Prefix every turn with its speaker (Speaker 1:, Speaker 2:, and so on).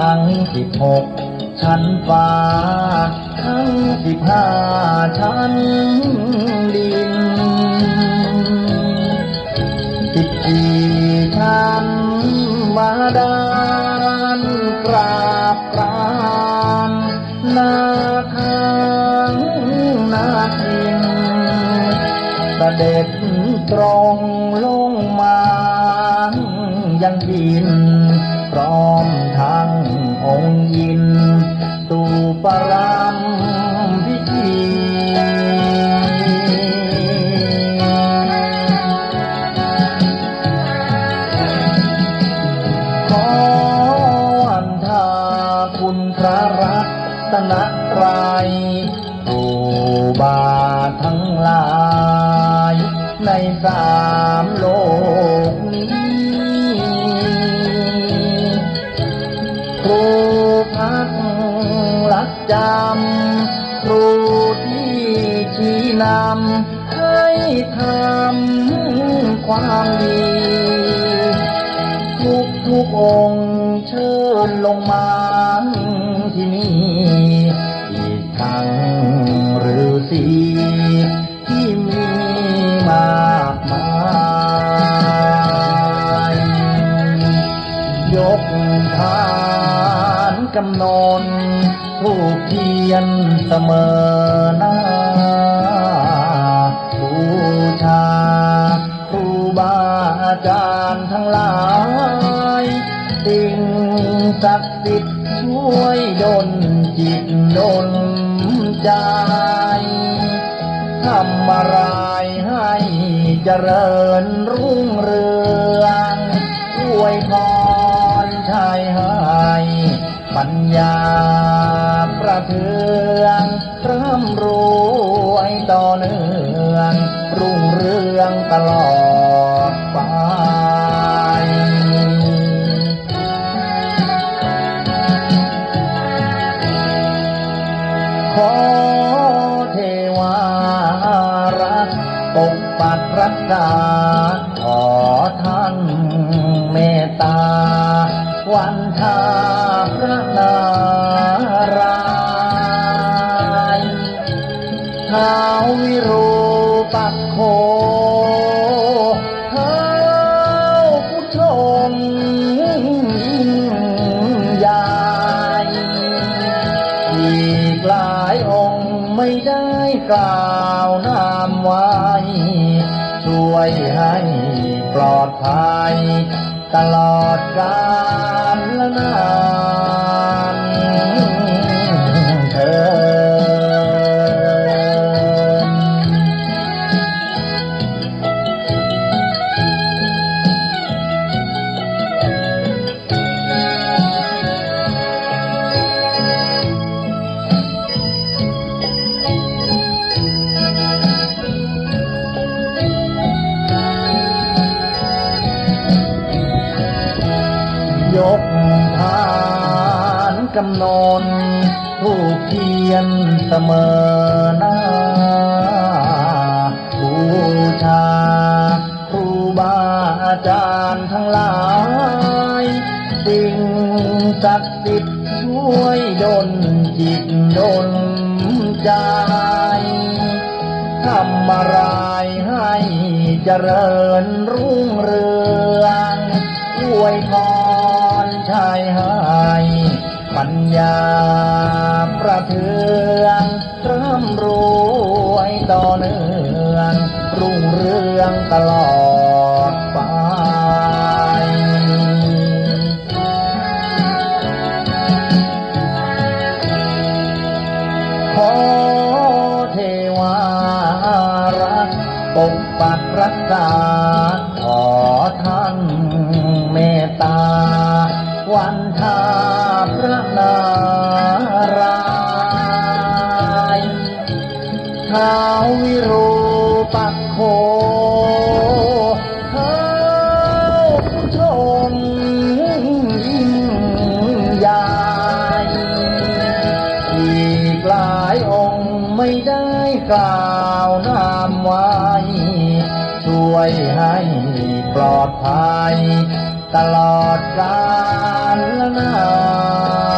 Speaker 1: ทั้งสิบหกชั้นฟ้า ทั้งสิบห้าชั้นดินสิบสี่ชั้นบาดาลกราบกรานนาคังนาคินเด็จตรงลงมายังดิน พร้อมทั้งองค์ยินสู่ปรามพิธีขอวันทาคุณพระรัตนตรัยครูบาทั้งหลายในสาม จำครูที่ชี้นำให้ทำความดีทุกทุกองเชิญลงมาที่นี่อีกทั้งฤาษีที่มีมากมายยกทา นกำนนผู้เพียรเสมอหน้าบูชาครูบาอาจารย์ทั้งหลายสิ่งศักดิ์สิทธิ์ช่วยดลจิตดลใจทำอะไรให้เจริญรุ่งเรืองอวยพรชายให้ ปัญญาประเทืองร่ำรวยต่อเนื่องรุ่งเรืองตลอดไปขอเทวารักปกปักรักษาขอท่านเมตตาวัน ท้าววิรูปักโคเท้าผู้ชมยิ่งใหญ่อีกหลายองค์ไม่ได้กล่าวนามไว้ ช่วยให้ปลอดภัย ตลอดกาลละนานำนนผู้เพียรเสมอหน้าบูชาครูบาอาจารย์ทั้งหลายสิ่งศักดิ์สิทธิ์ช่วยดลจิตดลใจทำอะไรให้เจริญรุ่งเรืองอวยพรชายให้ ปัญญาประเทืองร่ำรวยต่อเนื่องรุ่งเรืองตลอดไปขอเทวารักปกปักรักษาขอท่านเมตตาวันทา พระนารายท้าวิรูปักโคเท้าชมยิ่งใหญ่อีกายองไม่ได้กล่าวนามไว้ ช่วยให้ปลอดภัย ตลอดกาลนาน